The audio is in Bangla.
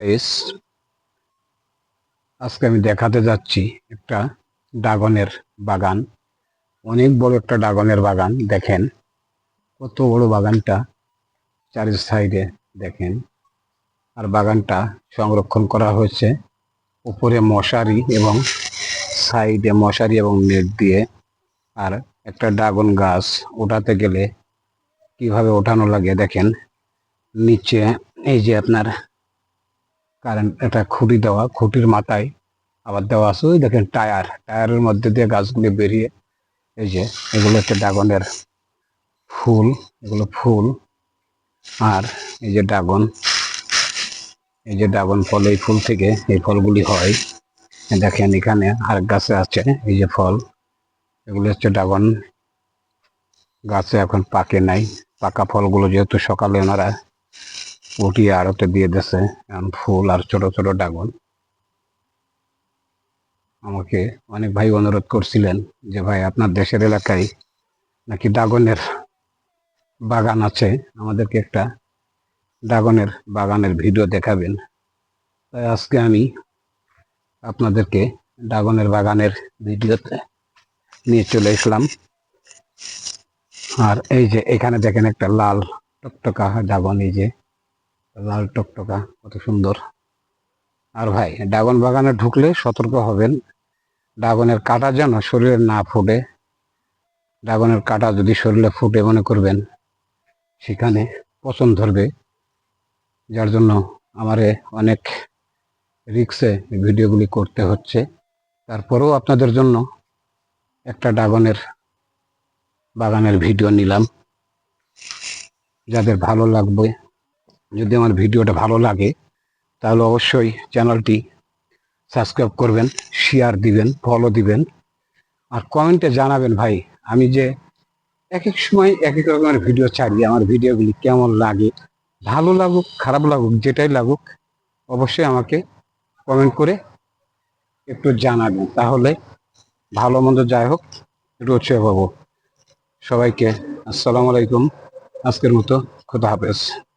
এস। আজকে আমি দেখাতে যাচ্ছি একটা ড্রাগনের বাগান। অনেক বড় একটা ড্রাগনের বাগান, দেখেন। কত বড় বাগানটা, চারি সাইডে দেখেন। আর বাগানটা সংরক্ষণ করা হয়েছে উপরে মশারি এবং সাইডে মশারি এবং নেট দিয়ে। আর একটা ড্রাগন গাছ ওঠাতে গেলে কীভাবে ওঠানো লাগে দেখেন। নিচে এই যে আপনার কারেন্ট একটা খুঁটি দেওয়া, খুঁটির মাথায় আবার দেওয়া আছে, ওই দেখেন টায়ার, টায়ারের মধ্যে দিয়ে গাছগুলি বেরিয়ে, এই যে এগুলো হচ্ছে ড্রাগনের ফুল, এগুলো ফুল, আর এই যে ড্রাগন, এই যে ড্রাগন ফল, এই ফুল থেকে এই ফলগুলি হয়। দেখেন এখানে আর গাছে আছে, এই যে ফল, এগুলো হচ্ছে ড্রাগন, গাছে এখন পাকে নাই, পাকা ফলগুলো যেহেতু সকালে ওনারা উঠিয়ে আড়তে দিয়ে দিয়েছে ফুল আর ছোট ছোট ড্রাগন আমাকে অনেক ভাই অনুরোধ করছিলেন যে, ভাই, আপনার দেশের এলাকায় নাকি ড্রাগনের বাগান আছে? আমাদেরকে একটা ড্রাগনের বাগানের ভিডিও দেখাবেন। তাই আজকে আমি আপনাদেরকে ড্রাগনের বাগানের ভিডিওতে নিয়ে চলে এসলাম আর এই যে, এখানে দেখেন একটা লাল টকটকা ড্রাগন এই যে লাল টকটকা, কত সুন্দর। আর ভাই, ড্রাগন বাগানে ঢুকলে সতর্ক হবেন। ড্রাগনের কাটা যেন শরীরে না ফুটে। ড্রাগনের কাটা যদি শরীরে ফুটে, মনে করবেন সেখানে পচন ধরবে। যার জন্য আমারে অনেক রিক্সে ভিডিওগুলি করতে হচ্ছে। তারপরেও আপনাদের জন্য একটা ড্রাগনের বাগানের ভিডিও নিলাম। যাদের ভালো লাগবে যদি আমার ভিডিওটা ভালো লাগে, তাহলে অবশ্যই চ্যানেলটি সাবস্ক্রাইব করবেন শেয়ার দিবেন ফলো দিবেন, আর কমেন্টে জানাবেন, ভাই, আমি যে এক এক সময় এক এক রকমের ভিডিও ছাড়ি, আমার ভিডিওগুলি কেমন লাগে? ভালো লাগুক, খারাপ লাগুক, যেটাই লাগুক, অবশ্যই আমাকে কমেন্ট করে একটু জানাবেন। তাহলে ভালো মন্দ যাই হোক একটু উৎসাহ পাবো সবাইকে আসসালামু আলাইকুম। আজকের মতো খুদা হাফেজ।